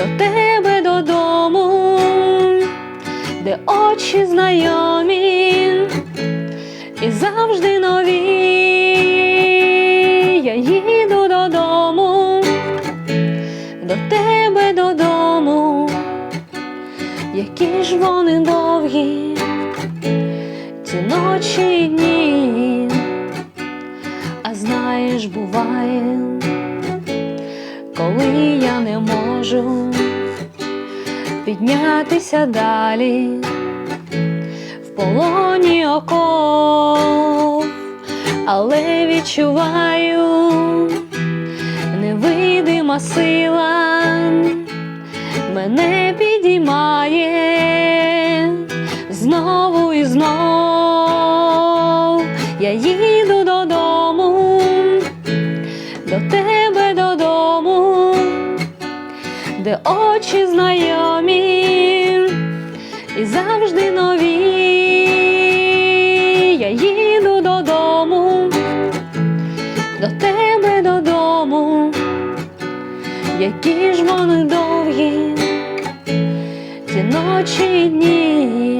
до тебе додому, де очі знайомі і завжди нові. Я їду додому, до тебе додому, які ж вони довгі, ці ночі й дні. А знаєш, буває, не можу піднятися далі в полоні оков, але відчуваю невидима сила мене підіймає знову і знов. Я їду де очі знайомі і завжди нові. Я їду додому, до тебе додому, які ж вони довгі, ці ночі і дні.